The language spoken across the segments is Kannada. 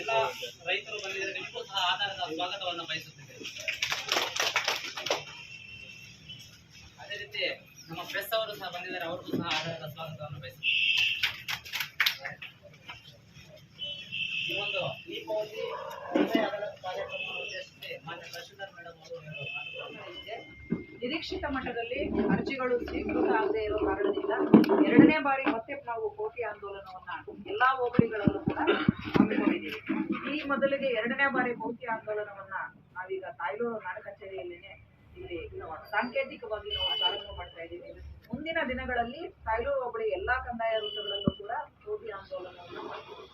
ಎಲ್ಲ ರೈತರು ಬಂದಿದ್ದಾರೆ. ನಿಮಗೂ ಸಹ ಆಧಾರದ ಸ್ವಾಗತವನ್ನು ಬಯಸುತ್ತಿದ್ದೇವೆ ಅದೇ ರೀತಿ ನಮ್ಮ ಪ್ರೆಸ್ ಅವರು ಸಹ ಬಂದಿದ್ದಾರೆ. ಅವ್ರಿಗೂ ಸಹ ಆಧಾರದ ಸ್ವಾಗತವನ್ನು ಬಯಸುತ್ತೇವೆ ಈ ಒಂದು ದೀಪಾವಳಿ ಕಾರ್ಯಕ್ರಮವನ್ನು ಉದ್ದೇಶಿಸಿ ಮಾನ್ಯ ತಹಶೀಲ್ದಾರ್ ಮೇಡಮ್ ಅವರು. ನಿರೀಕ್ಷಿತ ಮಟ್ಟದಲ್ಲಿ ಅರ್ಜಿಗಳು ಸ್ವೀಕೃತ ಆಗದೆ ಇರೋ ಕಾರಣದಿಂದ ಎರಡನೇ ಬಾರಿ ಮತ್ತೆ ನಾವು ಕೋಟಿ ಆಂದೋಲನವನ್ನ ಎಲ್ಲಾ ಹೋಬಳಿಗಳಲ್ಲೂ ಕೂಡ ಹಮ್ಮಿಕೊಂಡಿದ್ದೀವಿ ಈ ಮೊದಲಿಗೆ ಎರಡನೇ ಬಾರಿ ಕೋಟಿ ಆಂದೋಲನವನ್ನ ನಾವೀಗ ತಾಯ್ಲೂರು ನಾಡ ಕಚೇರಿಯಲ್ಲೇನೆ ಇಲ್ಲಿ ಸಾಂಕೇತಿಕವಾಗಿ ನಾವು ಪ್ರಾರಂಭ ಮಾಡ್ತಾ ಇದ್ದೀವಿ. ಮುಂದಿನ ದಿನಗಳಲ್ಲಿ ತಾಯ್ಲೂರು ಹೋಬಳಿ ಎಲ್ಲಾ ಕಂದಾಯ ವೃತ್ತಗಳಲ್ಲೂ ಕೂಡ ಭೌತಿ ಆಂದೋಲನವನ್ನ ಮಾಡ್ತೀವಿ.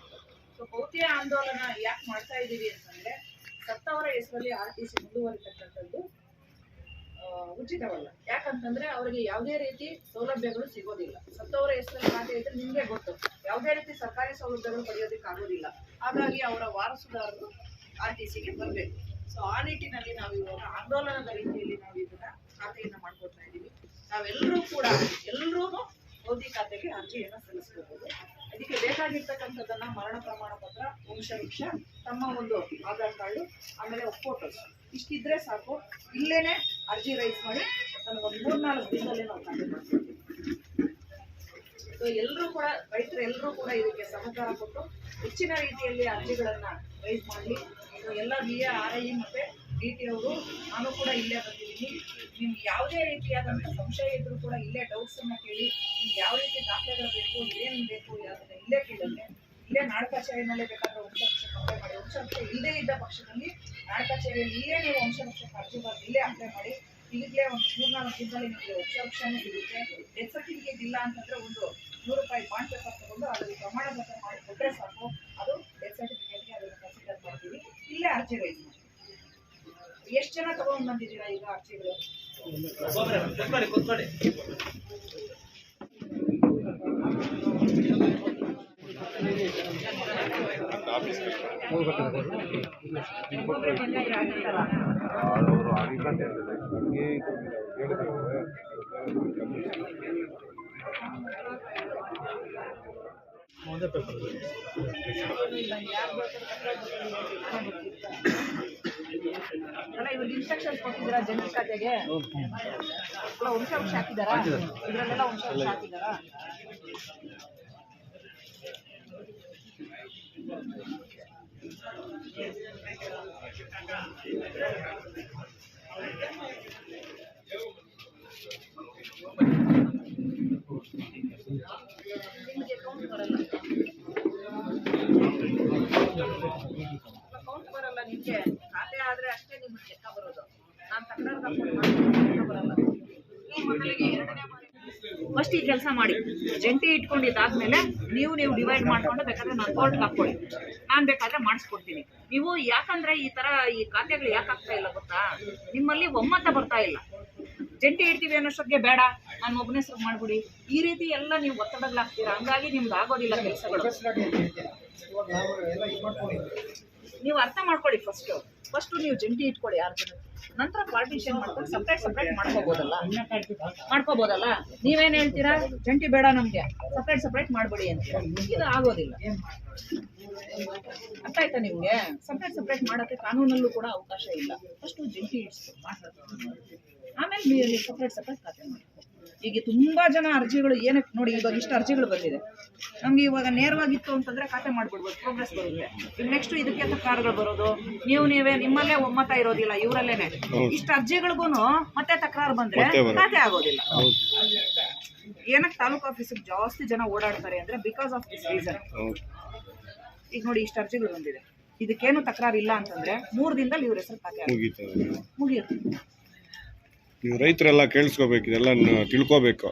ಸೊ ಕೋಟಿ ಆಂದೋಲನ ಯಾಕೆ ಮಾಡ್ತಾ ಇದ್ದೀವಿ ಅಂತಂದ್ರೆ ಸತ್ತವರ ಹೆಸರಲ್ಲಿ ಆರ್ ಟಿ ಸಿ ಮುಂದುವರಿತಕ್ಕಂಥದ್ದು. ಉಚಿತವಲ್ಲ. ಯಾಕಂತಂದ್ರೆ ಅವರಿಗೆ ಯಾವುದೇ ರೀತಿ ಸೌಲಭ್ಯಗಳು ಸಿಗೋದಿಲ್ಲ. ಸತ್ತವರ ಹೆಸರಲ್ಲಿ ಖಾತೆ ಇದ್ರೆ ನಿಮಗೆ ಗೊತ್ತು. ಯಾವುದೇ ರೀತಿ ಸರ್ಕಾರಿ ಸೌಲಭ್ಯಗಳು ಪಡೆಯೋದಕ್ಕೆ ಆಗೋದಿಲ್ಲ. ಹಾಗಾಗಿ ಅವರ ವಾರಸುದಾರರು ಆರ್ ಟಿ ಸಿಗೆ ಬರಬೇಕು. ಸೊ ಆ ನಿಟ್ಟಿನಲ್ಲಿ ನಾವು ಇವಾಗ ಆಂದೋಲನದ ರೀತಿಯಲ್ಲಿ ನಾವು ಇದನ್ನ ಖಾತೆಯನ್ನು ಮಾಡ್ಕೊಳ್ತಾ ಇದ್ದೀವಿ. ನಾವೆಲ್ಲರೂ ಕೂಡ ಎಲ್ಲರೂ ಮೋದಿ ಖಾತೆಗೆ ಅರ್ಜಿಯನ್ನ ಸಲ್ಲಿಸ್ಕೋಬಹುದು ಅದಕ್ಕೆ ಬೇಕಾಗಿರ್ತಕ್ಕಂಥದ್ದನ್ನ ಮರಣ ಪ್ರಮಾಣ ಪತ್ರ, ವಂಶವೃಕ್ಷ, ತಮ್ಮ ಒಂದು ಆಧಾರ್ ಕಾರ್ಡು, ಆಮೇಲೆ ಫೋಟೋಸ್ ಇಷ್ಟಿದ್ರೆ ಸಾಕು. ಇಲ್ಲೇನೆ ಅರ್ಜಿ ರೈಸ್ ಮಾಡಿ ನಮ್ಗೊಂದು ಮೂರ್ನಾಲ್ಕು ದಿನದಲ್ಲಿ ನಾವು ಕಂಡು ಸೊ ಎಲ್ಲರೂ ಕೂಡ, ರೈತರು ಎಲ್ಲರೂ ಕೂಡ ಇದಕ್ಕೆ ಸಹಕಾರ ಕೊಟ್ಟು ಹೆಚ್ಚಿನ ರೀತಿಯಲ್ಲಿ ಅರ್ಜಿಗಳನ್ನ ರೈಸ್ ಮಾಡಿ ಸೊ ಎಲ್ಲ ಬಿ ಎ, ಆರ್ ಐ ಮತ್ತೆ ಡಿ ಟಿ ಅವರು, ನಾನು ಕೂಡ ಇಲ್ಲೇ ಬಂದಿದ್ದೀನಿ. ನಿಮ್ಗೆ ಯಾವುದೇ ರೀತಿಯಾದಂಥ ಸಂಶಯ ಇದ್ರು ಕೂಡ ಇಲ್ಲೇ ಡೌಟ್ಸ್ ಅನ್ನ ಕೇಳಿ, ನಿಮ್ಗೆ ಯಾವ ರೀತಿ ದಾಖಲೆಗಳು ಬೇಕು ಏನು ಬೇಕು ಯಾವ್ದನ್ನ ಇಲ್ಲೇ ಕೇಳುತ್ತೆ ಇಲ್ಲೇ ನಾಡ ಕಚೇರಿನಲ್ಲೇ ಬೇಕಾದ್ರೆ ವಂಶವೃಕ್ಷ ಅಪ್ಲೈ ಮಾಡಿ. ವಂಶವೃಕ್ಷ ಇಲ್ಲದೇ ಇದ್ದ ಪಕ್ಷದಲ್ಲಿ ನಾಡ ಕಚೇರಿಯಲ್ಲಿ ಇಲ್ಲೇ ನೀವು ಅರ್ಜಿ ಬಂದು ಇಲ್ಲೇ ಅಪ್ಲೈ ಮಾಡಿ ಈಗಲೇ ಒಂದು ಮೂರ್ನಾಲ್ಕು ದಿನದಲ್ಲಿ ನಿಮಗೆ ಆಪ್ಷನ್ ಸಿಗುತ್ತೆ. ಡೆತ್ ಸರ್ಟಿಫಿಕೇಟ್ ಇಲ್ಲ ಅಂತಂದ್ರೆ ಒಂದು ನೂರು ರೂಪಾಯಿ ಬಾಂಡ್ ಪೇಪರ್ ತಗೊಂಡು ಅದರಲ್ಲಿ ಪ್ರಮಾಣ ಪತ್ರ ಮಾಡಿ ಕೊಟ್ಟರೆ ಸಾಕು. ಅದು ಡೆತ್ ಸರ್ಟಿಫಿಕೇಟ್ಗೆ ಅದನ್ನು ಕನ್ಸಿಡರ್ ಮಾಡ್ತೀವಿ. ಇಲ್ಲೇ ಅರ್ಜಿ ರೈಸ್ ಮಾಡಿ. ಎಷ್ಟು ಜನ ತಗೊಂಡು ಬಂದಿದ್ದೀರಾ ಈಗ ಅರ್ಜಿಗಳು? ಕೂತ್ಕೊಳ್ಳಿ ಕೂತ್ಕೊಳ್ಳಿ ಒಬ್ಬೊಬ್ರೆ ಬಂದಿದ್ದೀರಾ ಆಗತ್ತಲ್ಲ ಅವರು ಆಗಿಲ್ಲ ಇವಾಗ ಇನ್ಸ್ಟ್ರಕ್ಷನ್ಸ್ ಕೊಟ್ಟಿದ್ದೀರಾ ಜನರ ಖಾತೆಗೆ? ಅಲ್ಲ ವಂಶವೃಕ್ಷ ಹಾಕಿದಾರಾ ಇದ್ರಲ್ಲೆಲ್ಲ ವಂಶವೃಕ್ಷ ಹಾಕಿದಾರಾ ನಿಮಗೆ ಕೌಂಟ್ ಬರಲ್ಲ ಕೌಂಟ್ ಬರಲ್ಲ ನಿಮ್ಗೆ ಖಾತೆ ಆದ್ರೆ ಅಷ್ಟೇ ನಿಮ್ಗೆ ಲೆಕ್ಕ ಬರೋದು. ನಾನು ಲೆಕ್ಕ ಬರಲ್ಲ. ಈ ಮೊದಲಿಗೆ ಎರಡನೇ ಫಸ್ಟ್ ಈ ಕೆಲಸ ಮಾಡಿ. ಜಂಟಿ ಇಟ್ಕೊಂಡಿದ್ದಾದ್ಮೇಲೆ ನೀವು ನೀವು ಡಿವೈಡ್ ಮಾಡ್ಕೊಂಡು ಬೇಕಾದ್ರೆ ನಾನು ಕೋರ್ಟ್ಗೆ ಹಾಕೊಳ್ಳಿ ನಾನು ಬೇಕಾದ್ರೆ ಮಾಡಿಸ್ಕೊಡ್ತೀನಿ. ನೀವು ಯಾಕಂದ್ರೆ ಈ ತರ ಈ ಖಾತೆಗಳು ಯಾಕೆ ಆಗ್ತಾ ಇಲ್ಲ ಗೊತ್ತಾ? ನಿಮ್ಮಲ್ಲಿ ಒಮ್ಮತ ಬರ್ತಾ ಇಲ್ಲ. ಜಂಟಿ ಇಡ್ತೀವಿ ಅನ್ನೋಷ್ಟೊತ್ತಿಗೆ ಬೇಡ. ನಾನು ಒಬ್ಬನೇ ಹೆಸರು ಮಾಡ್ಬಿಡಿ. ಈ ರೀತಿ ಎಲ್ಲ ನೀವು ಒತ್ತಡಗಳಾಗ್ತೀರಾ? ಹಂಗಾಗಿ ನಿಮ್ಗೆ ಆಗೋದಿಲ್ಲ ಕೆಲಸಗಳು. ನೀವು ಅರ್ಥ ಮಾಡ್ಕೊಳ್ಳಿ ಫಸ್ಟ್ ಫಸ್ಟ್ ನೀವು ಜಂಟಿ ಇಟ್ಕೊಳ್ಳಿ ಯಾರು ನಂತರ ಪಾರ್ಟಿಷನ್ ಮಾಡ್ಕೊಂಡು ಸಪ್ರೇಟ್ ಸಪ್ರೇಟ್ ಮಾಡ್ಕೋಬೋದಲ್ಲ? ಮಾಡ್ಕೋಬೋದಲ್ಲ? ನೀವೇನ್ ಹೇಳ್ತೀರಾ? ಜಂಟಿ ಬೇಡ ನಮ್ಗೆ. ಸಪ್ರೇಟ್ ಸಪ್ರೇಟ್ ಮಾಡ್ಬೇಡಿ ಅಂತ ಇದು ಆಗೋದಿಲ್ಲ. ಅರ್ಥ ಆಯ್ತಾ ನಿಮ್ಗೆ? ಸಪ್ರೇಟ್ ಸಪ್ರೇಟ್ ಮಾಡೋಕೆ ಕಾನೂನಲ್ಲೂ ಕೂಡ ಅವಕಾಶ ಇಲ್ಲ. ಫಸ್ಟ್ ಜಂಟಿ ಇಟ್ಸ್ಬೇಕು ಆಮೇಲೆ ನೀವು ಸಪ್ರೇಟ್ ಸಪ್ರೇಟ್ ಖಾತೆ ಮಾಡ್ಕೊ ಈಗ ತುಂಬಾ ಜನ ಅರ್ಜಿಗಳು ಏನಕ್ಕೆ ನೋಡಿ ಇವಾಗ ಇಷ್ಟು ಅರ್ಜಿಗಳು ಬಂದಿದೆ. ನಮ್ಗೆ ಇವಾಗ ನೇರವಾಗಿತ್ತು ಅಂತಂದ್ರೆ ಖಾತೆ ಮಾಡ್ಬಿಡ್ಬೋದು ಪ್ರೋಗ್ರೆಸ್ ಬರುತ್ತೆ. ಈಗ ನೆಕ್ಸ್ಟ್ ಇದಕ್ಕೆ ತಕರಾರುಗಳು ಬರೋದು ನೀವು ನೀವೇ ನಿಮ್ಮಲ್ಲೇ ಒಮ್ಮತ ಇರೋದಿಲ್ಲ ಇವರಲ್ಲೇನೆ. ಇಷ್ಟು ಅರ್ಜಿಗಳಿಗೂ ಮತ್ತೆ ತಕರಾರು ಬಂದ್ರೆ ಖಾತೆ ಆಗೋದಿಲ್ಲ. ಏನಕ್ಕೆ ತಾಲೂಕು ಆಫೀಸಿಗೆ ಜಾಸ್ತಿ ಜನ ಓಡಾಡ್ತಾರೆ ಅಂದ್ರೆ ಬಿಕಾಸ್ ಆಫ್ ದಿಸ್ ರೀಸನ್ ಈಗ ನೋಡಿ ಇಷ್ಟು ಅರ್ಜಿಗಳು ಬಂದಿದೆ. ಇದಕ್ಕೇನು ತಕರಾರು ಇಲ್ಲ ಅಂತಂದ್ರೆ ಮೂರು ದಿನದಲ್ಲಿ ಇವ್ರ ಹೆಸರು ಖಾತೆ ಮುಗಿಯುತ್ತೆ. ರೈತರೆಲ್ಲ ಕೇಳಿಸ್ಕೋಬೇಕು ಇದೆಲ್ಲ ತಿಳ್ಕೋಬೇಕು.